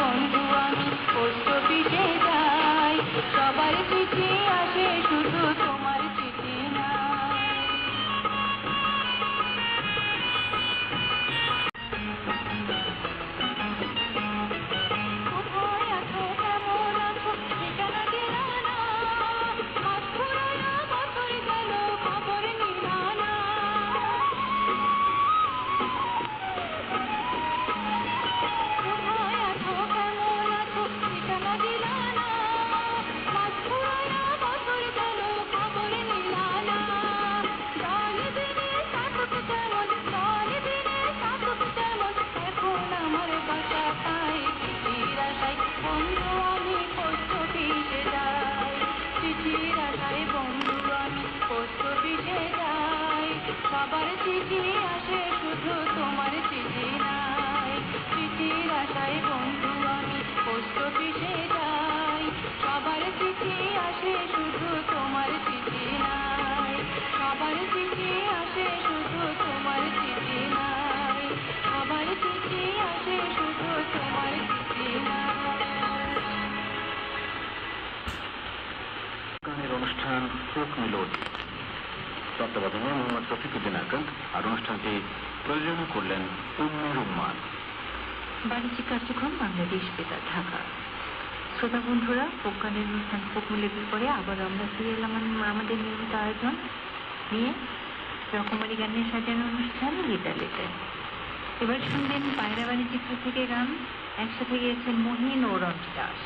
বন্ধু আমি পোস্ট অফিসে যাই সবার চিঠি আসে চিঠির আশায় বন্ধু আমি পোস্ট অফিসে যাই। সবার চিঠি আসে, শুধু তোমার চিঠি নাই। চিঠির আশায় বন্ধু আমি পোস্ট অফিসে যাই। সবার চিঠি আসে, শুধু তোমার চিঠি নাই। সবার চিঠি আসে মেলোডি তত্ত্বাবধানে মোহাম্মদ রফিকুদ্দিন আকান্ত আর অনুষ্ঠানটি প্রযোজনা করলেন উম্মে রুম্মান বাণিজ্যিক কার্যক্রম বাংলাদেশ বেতার, ঢাকা। শ্রোতা বন্ধুরা, প্রজ্ঞানের অনুষ্ঠান ফোক মিলের পরে আবার আমরা ফিরে এলাম আমাদের নিয়মিত আয়োজন নিয়ে রকমারি গানের সাজানো অনুষ্ঠান লিটার লিটার এবার শুনবেন পায়রা বাণিজ্যিক থেকে গান। একসাথে গিয়েছেন মহিন ও রঞ্জি দাস